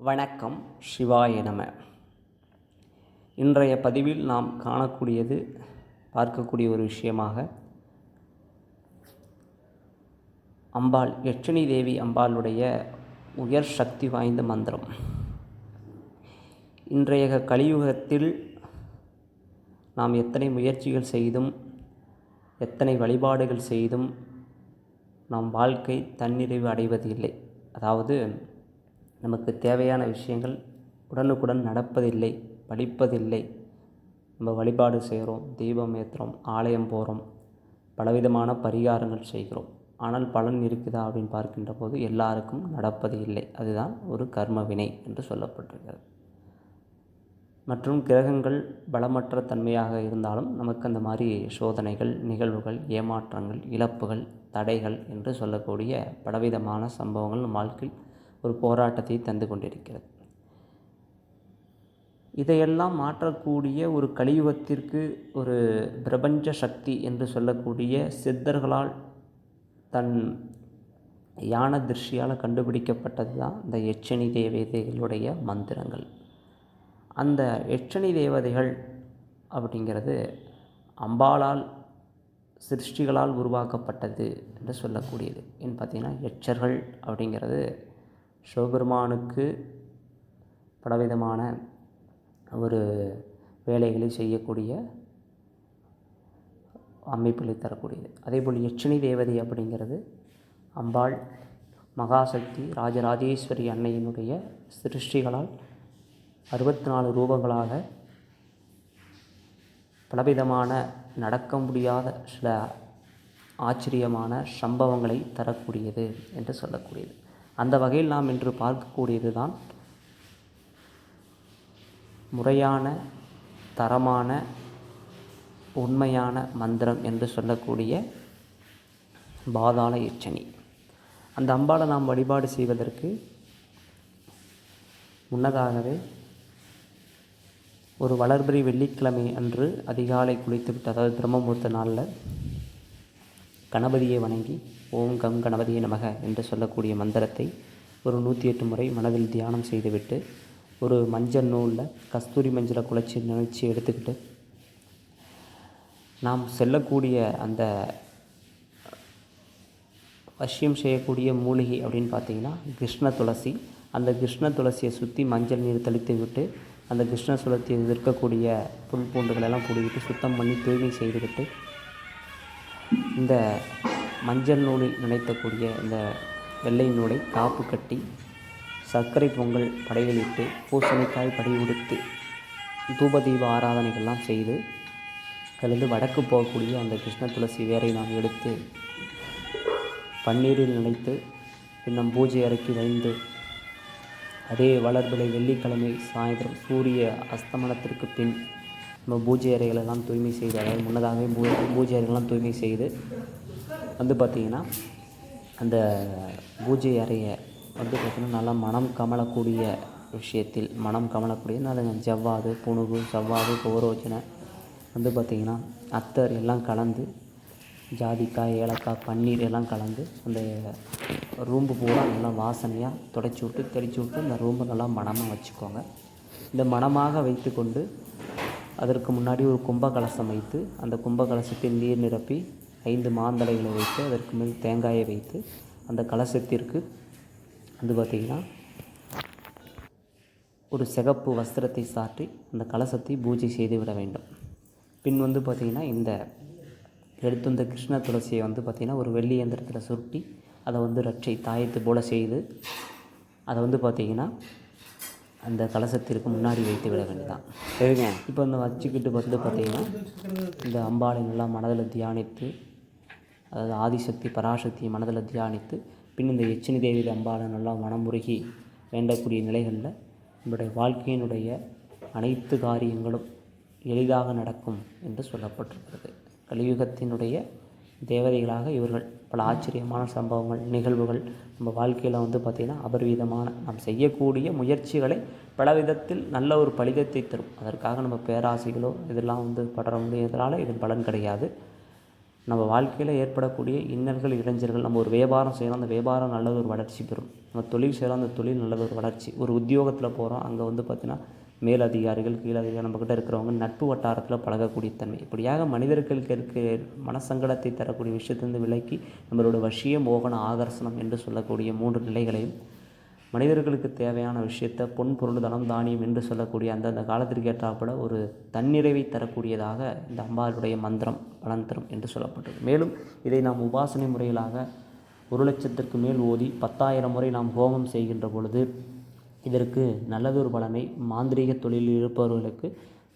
வணக்கம் சிவாய நம. இன்றைய பதிவில் நாம் காணக்கூடியது பார்க்கக்கூடிய ஒரு விஷயமாக அம்பாள் யட்சணி தேவி அம்பாளுடைய உயர் சக்தி வாய்ந்த மந்திரம். இன்றைய கலியுகத்தில் நாம் எத்தனை முயற்சிகள் செய்தும் எத்தனை வழிபாடுகள் செய்தும் நம் வாழ்க்கை தன்னிறைவு அடைவதில்லை. அதாவது நமக்கு தேவையான விஷயங்கள் உடனுக்குடன் நடப்பதில்லை படிப்பதில்லை. நம்ம வழிபாடு செய்கிறோம் தீபம் ஏற்றுறோம் ஆலயம் போகிறோம் பலவிதமான பரிகாரங்கள் செய்கிறோம். ஆனால் பலன் இருக்குதா அப்படின்னு பார்க்கின்ற போது எல்லாருக்கும் நடப்பது இல்லை. அதுதான் ஒரு கர்ம வினை என்று சொல்லப்பட்டிருக்கிறது. மற்றும் கிரகங்கள் பலமற்ற தன்மையாக இருந்தாலும் நமக்கு அந்த மாதிரி சோதனைகள் நிகழ்வுகள் ஏமாற்றங்கள் இழப்புகள் தடைகள் என்று சொல்லக்கூடிய பலவிதமான சம்பவங்கள் நம் வாழ்க்கையில் ஒரு போராட்டத்தை தந்து கொண்டிருக்கிறது. இதையெல்லாம் மாற்றக்கூடிய ஒரு கலியுகத்திற்கு ஒரு பிரபஞ்ச சக்தி என்று சொல்லக்கூடிய சித்தர்களால் தன் யான திருஷ்டியால் கண்டுபிடிக்கப்பட்டது தான் இந்த எச்சனி தேவதைகளுடைய மந்திரங்கள். அந்த எச்சனி தேவதைகள் அப்படிங்கிறது அம்பாளால் சிருஷ்டிகளால் உருவாக்கப்பட்டது என்று சொல்லக்கூடியது. ஏன்னு பார்த்தீங்கன்னா எச்சர்கள் அப்படிங்கிறது சிவபெருமானுக்கு பலவிதமான ஒரு வேலைகளை செய்யக்கூடிய அமைப்புகளை தரக்கூடியது. அதேபோல் யட்சினி தேவதை அப்படிங்கிறது அம்பாள் மகாசக்தி ராஜராஜேஸ்வரி அன்னையினுடைய சிருஷ்டிகளால் அறுபத்தி நாலு ரூபங்களாக பலவிதமான நடக்க முடியாத சில ஆச்சரியமான சம்பவங்களை தரக்கூடியது என்று சொல்லக்கூடியது. அந்த வகையில் நாம் இன்று பார்க்கக்கூடியது தான் முறையான தரமான உண்மையான மந்திரம் என்று சொல்லக்கூடிய பாதாள எச்சனி அந்த அம்பாளை நாம் வழிபாடு செய்வதற்கு முன்னதாகவே ஒரு வளர்பிரி வெள்ளிக்கிழமை அன்று அதிகாலை குளித்துவிட்டு அதாவது பிரம்மமுகூர்த்த நாளில் கணபதியை வணங்கி ஓம் கம் கணபதியை நமக என்று சொல்லக்கூடிய மந்திரத்தை ஒரு நூற்றி எட்டு முறை மனதில் தியானம் செய்துவிட்டு ஒரு மஞ்சள் நூலில் கஸ்தூரி மஞ்சளை குழச்சி நினைச்சு எடுத்துக்கிட்டு நாம் செல்லக்கூடிய அந்த வசியம் செய்யக்கூடிய மூலிகை அப்படின்னு பார்த்தீங்கன்னா கிருஷ்ண துளசி. அந்த கிருஷ்ண துளசியை சுற்றி மஞ்சள் நீர் தெளித்து விட்டு அந்த கிருஷ்ண துளசியில் இருக்கக்கூடிய புல் பூண்டுகளெல்லாம் பிடிக்கிட்டு சுத்தம் பண்ணி தூய்மை செய்துவிட்டு இந்த மஞ்சள் நூலில் நினைத்தக்கூடிய இந்த வெள்ளை நூலை காப்பு கட்டி சர்க்கரை பொங்கல் படையலிட்டு பூசணிக்காய் படை உடுத்து தூபதீப ஆராதனைகள்லாம் செய்து அதிலிருந்து வடக்கு போகக்கூடிய அந்த கிருஷ்ண துளசி வேரை நாம் எடுத்து பன்னீரில் நினைத்து இன்னும் பூஜை அறைக்கு வைந்து அதே வளர்பிலை வெள்ளிக்கிழமை சாயந்தரம் சூரிய அஸ்தமனத்திற்கு பின் நம்ம பூஜை அறைகளெல்லாம் தூய்மை செய்து அதாவது முன்னதாகவே பூ பூஜை அறைகளெல்லாம் தூய்மை செய்து வந்து பார்த்திங்கன்னா அந்த பூஜை அறையை வந்து பார்த்திங்கன்னா நல்லா மனம் கமலக்கூடிய விஷயத்தில் மனம் கமலக்கூடிய அது ஜவ்வாது புணுகு செவ்வாது கௌரோஜனை வந்து பார்த்திங்கன்னா அத்தர் எல்லாம் கலந்து ஜாதிக்காய் ஏலக்காய் பன்னீர் எல்லாம் கலந்து அந்த ரூம்பு பூரா நல்லா வாசனையாக தொடச்சி விட்டு தெளித்து விட்டு அந்த ரூம்பை நல்லா மணமாக வச்சுக்கோங்க. இந்த மணமாக வைத்துக்கொண்டு அதற்கு முன்னாடி ஒரு கும்ப கலசம் வைத்து அந்த கும்ப கலசத்தில் நீர் நிரப்பி ஐந்து மாந்தளைகளை வைத்து அதற்கு மேல் தேங்காயை வைத்து அந்த கலசத்திற்கு வந்து பார்த்திங்கன்னா ஒரு சிகப்பு வஸ்திரத்தை சாற்றி அந்த கலசத்தை பூஜை செய்து விட வேண்டும். பின் வந்து பார்த்திங்கன்னா இந்த எடுத்து இந்த கிருஷ்ண துளசியை வந்து பார்த்திங்கன்னா ஒரு வெள்ளி இயந்திரத்தில் சுருட்டி அதை வந்து ரட்சை தாயத்து போல் செய்து அதை வந்து பார்த்திங்கன்னா அந்த கலசத்திற்கு முன்னாடி வைத்து விட வேண்டியதான் சரிங்க இப்போ இந்த வச்சுக்கிட்டு வந்து பார்த்திங்கன்னா இந்த அம்பாளை நல்லா மனதில் தியானித்து அதாவது ஆதிசக்தி பராசக்தியை மனதில் தியானித்து பின் இந்த எச்சினி தேவி அம்பாவை நல்லா மனமுருகி வேண்டக்கூடிய நிலைகளில் நம்முடைய வாழ்க்கையினுடைய அனைத்து காரியங்களும் எளிதாக நடக்கும் என்று சொல்லப்பட்டிருக்கிறது. கலியுகத்தினுடைய தேவதைகளாக இவர்கள் பல ஆச்சரியமான சம்பவங்கள் நிகழ்வுகள் நம்ம வாழ்க்கையில் வந்து பார்த்திங்கன்னா அபரிவிதமான நாம் செய்யக்கூடிய முயற்சிகளை பல விதத்தில் நல்ல ஒரு பலிதத்தை தரும். அதற்காக நம்ம பேராசைகளோ இதெல்லாம் வந்து படர முடியாதனால இதன் பலன் கிடையாது. நம்ம வாழ்க்கையில் ஏற்படக்கூடிய இன்னல்கள் இளைஞர்கள் நம்ம ஒரு வியாபாரம் செய்கிறோம் அந்த வியாபாரம் நல்லது ஒரு வளர்ச்சி பெறும். நம்ம தொழில் செய்கிறோம் அந்த தொழில் நல்லது ஒரு வளர்ச்சி. ஒரு உத்தியோகத்தில் போகிறோம் அங்கே வந்து பார்த்திங்கன்னா மேலதிகாரிகள் கீழதிகாரி நம்மக்கிட்ட இருக்கிறவங்க நட்பு வட்டாரத்தில் பழகக்கூடிய தன்மை. இப்படியாக மனிதர்களுக்கு இருக்க மனசங்கடத்தை தரக்கூடிய விஷயத்திலிருந்து விலக்கி நம்மளோட வசிய மோகன ஆகர்ஷணம் என்று சொல்லக்கூடிய மூன்று நிலைகளையும் மனிதர்களுக்கு தேவையான விஷயத்தை பொன் பொருள் தனம் தானியம் என்று சொல்லக்கூடிய அந்தந்த காலத்திற்கு ஏற்றாப்பட ஒரு தன்னிறைவை தரக்கூடியதாக இந்த அம்பாளுடைய மந்திரம் பலன் தரும் என்று சொல்லப்பட்டது. மேலும் இதை நாம் உபாசனை முறையிலாக ஒரு லட்சத்திற்கு மேல் ஓதி பத்தாயிரம் முறை நாம் ஹோமம் செய்கின்ற பொழுது இதற்கு நல்லதொரு பலனை மாந்திரீக தொழிலில் இருப்பவர்களுக்கு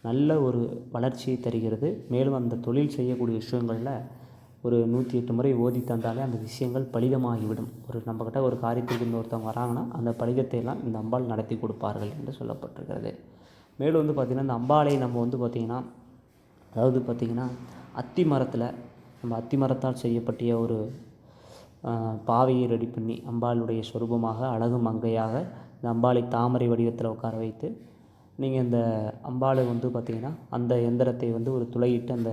நல்ல ஒரு வளர்ச்சியை தருகிறது. மேலும் அந்த தொழில் செய்யக்கூடிய விஷயங்களில் ஒரு நூற்றி எட்டு முறை ஓதி தந்தாலே அந்த விஷயங்கள் பலிதமாகிவிடும். ஒரு நம்மக்கிட்ட ஒரு காரியத்துக்கு இன்னொருத்தவங்க வராங்கன்னா அந்த பலிதத்தை எல்லாம் இந்த அம்பாள் நடத்தி கொடுப்பார்கள் என்று சொல்லப்பட்டிருக்கிறது. மேலும் வந்து பார்த்திங்கன்னா இந்த அம்பாளை நம்ம வந்து பார்த்திங்கன்னா அதாவது பார்த்திங்கன்னா அத்தி மரத்தில் நம்ம அத்தி மரத்தால் செய்யப்பட்டிய ஒரு பாவையை ரெடி பண்ணி அம்பாளுடைய சொரூபமாக அழகு மங்கையாக இந்த அம்பாளை தாமரை வடிவத்தில் உட்கார வைத்து நீங்கள் இந்த அம்பாளை வந்து பார்த்திங்கன்னா அந்த எந்திரத்தை வந்து ஒரு துளையிட்டு அந்த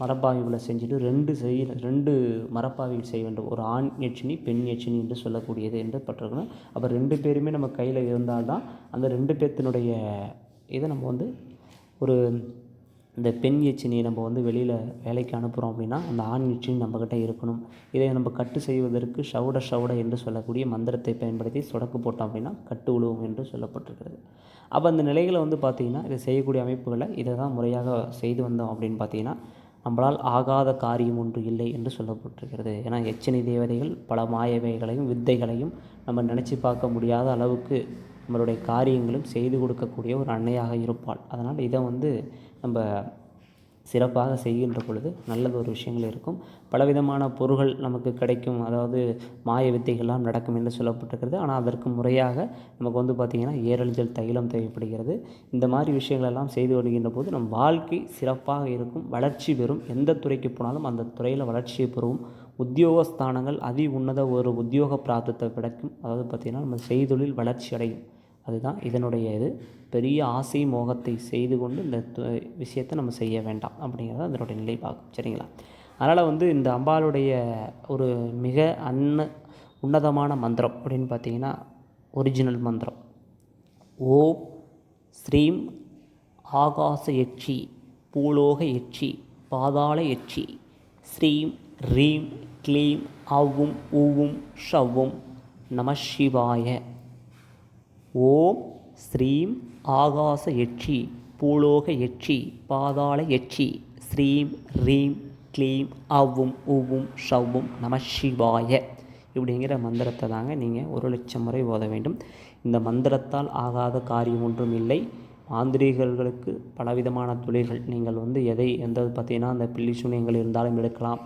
மரப்பாவிகளை செஞ்சுட்டு ரெண்டு செய் ரெண்டு மரப்பாவிகள் செய்ய வேண்டும். ஒரு ஆண் எச்சினி பெண் எச்சினி என்று சொல்லக்கூடியது என்று பட்டிருக்கணும். அப்போ ரெண்டு பேருமே நம்ம கையில் இருந்தால்தான் அந்த ரெண்டு பேர்த்தினுடைய இதை நம்ம வந்து ஒரு இந்த பெண் எச்சினியை நம்ம வந்து வெளியில் வேலைக்கு அனுப்புகிறோம் அப்படின்னா அந்த ஆண் எச்சினி நம்மக்கிட்ட இருக்கணும். இதை நம்ம கட்டு செய்வதற்கு ஷவுட ஷவுட என்று சொல்லக்கூடிய மந்திரத்தை பயன்படுத்தி சொடக்கு போட்டோம் அப்படின்னா கட்டு உழுவும் என்று சொல்லப்பட்டிருக்கிறது. அப்போ அந்த நிலைகளை வந்து பார்த்திங்கன்னா இதை செய்யக்கூடிய அமைப்புகளை இதை தான் முறையாக செய்து வந்தோம் அப்படின்னு பார்த்திங்கன்னா நம்மளால் ஆகாத காரியம் ஒன்று இல்லை என்று சொல்லப்பட்டிருக்கிறது. ஏன்னா எச்சனி தேவதைகள் பல மாயவைகளையும் வித்தைகளையும் நம்ம நினச்சி பார்க்க முடியாத அளவுக்கு நம்மளுடைய காரியங்களும் செய்து கொடுக்கக்கூடிய ஒரு அன்னையாக இருப்பாள். அதனால் இதை வந்து நம்ம சிறப்பாக செய்கின்ற பொழுது நல்லது ஒரு விஷயங்கள் இருக்கும். பலவிதமான பொருள்கள் நமக்கு கிடைக்கும். அதாவது மாய வித்தைகள்லாம் நடக்கும் என்று சொல்லப்பட்டிருக்கிறது. ஆனால் அதற்கு முறையாக நமக்கு வந்து பார்த்திங்கன்னா ஏரழிஞ்சல் தைலம் தேவைப்படுகிறது. இந்த மாதிரி விஷயங்களெல்லாம் செய்து வருகின்ற போது நம் வாழ்க்கை சிறப்பாக இருக்கும். வளர்ச்சி பெறும். எந்த துறைக்கு போனாலும் அந்த துறையில் வளர்ச்சியை பெறும். உத்தியோகஸ்தானங்கள் அதி உன்னத ஒரு உத்தியோக பிராப்தத்தை கிடைக்கும் அதாவது பார்த்திங்கன்னா நம்ம செய்தொழில் வளர்ச்சி அடையும். அதுதான் இதனுடைய இது. பெரிய ஆசை மோகத்தை செய்து கொண்டு இந்த விஷயத்தை நம்ம செய்ய வேண்டாம் அப்படிங்கிறது அதனுடைய நிலைப்பாகும். சரிங்களா? அதனால் வந்து இந்த அம்பாளுடைய ஒரு மிக அன்ன உன்னதமான மந்திரம் அப்படின்னு பார்த்தீங்கன்னா ஒரிஜினல் மந்திரம். ஓம் ஸ்ரீம் ஆகாச எச்சி பூலோக எச்சி பாதாள எச்சி ஸ்ரீம் ரீம் க்ளீம் அவ்வும் ஊவும் ஷவ்வும் நம சிவாய. ஓம் ஸ்ரீம் ஆகாச எச்சி பூலோக எச்சி பாதாள எச்சி ஸ்ரீம் ரீம் க்ளீம் அவ்வும் உவ்வும் ஷவ்வும் நம சிவாய. இப்படிங்கிற மந்திரத்தை தாங்க நீங்கள் ஒரு லட்சம் முறை ஓத வேண்டும். இந்த மந்திரத்தால் ஆகாத காரியம் ஒன்றும் இல்லை. மாந்திரிகர்களுக்கு பலவிதமான தொழில்கள். நீங்கள் வந்து எதை எந்த பார்த்தீங்கன்னா அந்த பில்லி சூனியங்கள் இருந்தாலும் எடுக்கலாம்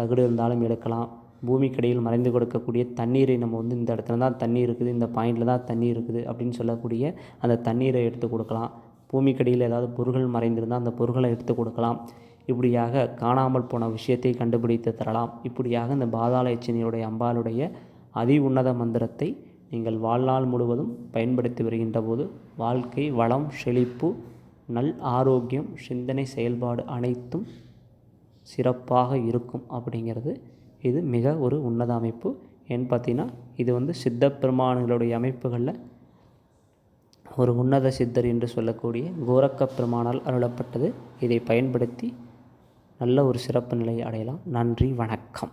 தகுடு இருந்தாலும் எடுக்கலாம் பூமிக்கடியில் மறைந்து கொடுக்கக்கூடிய தண்ணீரை நம்ம வந்து இந்த இடத்துல தான் தண்ணி இருக்குது இந்த பாயிண்டில் தான் தண்ணி இருக்குது அப்படின்னு சொல்லக்கூடிய அந்த தண்ணீரை எடுத்து கொடுக்கலாம். பூமிக்கடியில் ஏதாவது பொருள்கள் மறைந்திருந்தால் அந்த பொருள்களை எடுத்து கொடுக்கலாம். இப்படியாக காணாமல் போன விஷயத்தை கண்டுபிடித்து தரலாம். இப்படியாக இந்த பாதாள எச்சினியுடைய அம்பாளுடைய அதி உன்னத மந்திரத்தை நீங்கள் வாழ்நாள் முழுவதும் பயன்படுத்தி வருகின்ற போது வாழ்க்கை வளம் செழிப்பு நல் ஆரோக்கியம் சிந்தனை செயல்பாடு அனைத்தும் சிறப்பாக இருக்கும் அப்படிங்கிறது இது மிக ஒரு உன்னத அமைப்பு. ஏன்னு பார்த்தீங்கன்னா இது வந்து சித்த பெருமான்களுடைய அமைப்புகளில் ஒரு உன்னத சித்தர் என்று சொல்லக்கூடிய கோரக்க பெருமானால் அருளப்பட்டது. இதை பயன்படுத்தி நல்ல ஒரு சிறப்பு நிலையை அடையலாம். நன்றி வணக்கம்.